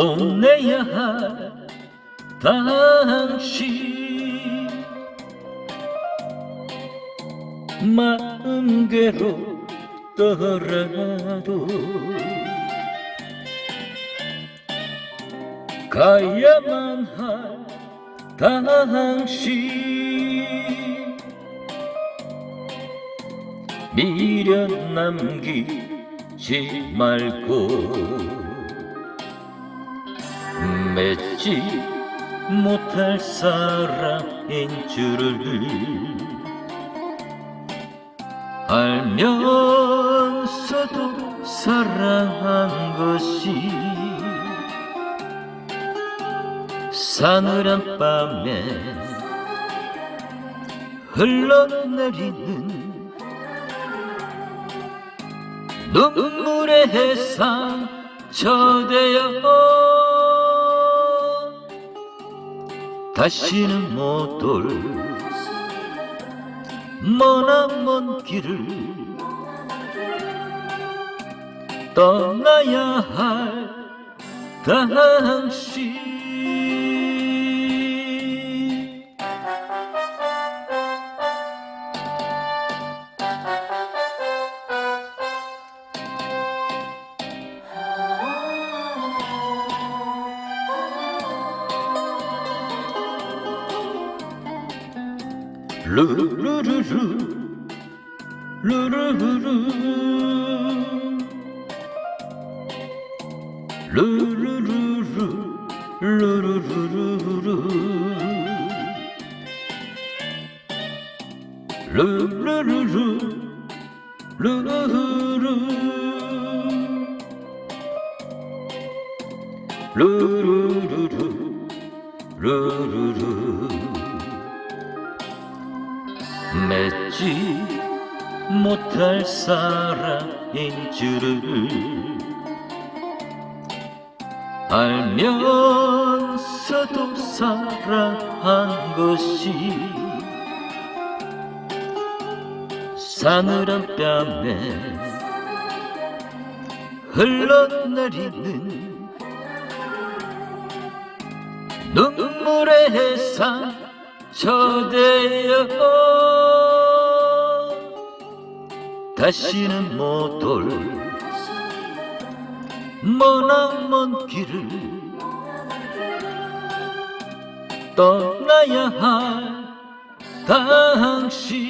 보내야 할 당신 마음 괴롭더라도 가야만 할 당신 미련 남기지 말고 맺지 못할 사랑인 줄을 알면서도 사랑한 것이 사늘한 밤에 흘러내리는 눈물의 해상 저대여 다시는 못올 머나먼 길을 떠나야 할 당신 ルルルルルルル 맺지 못할 사랑인 줄을 알면서도 사랑한 것이 사늘한 뺨에 흘러내리는 눈물의 해상 저대여 다시는 못올 머나먼 길을 떠나야 할 당신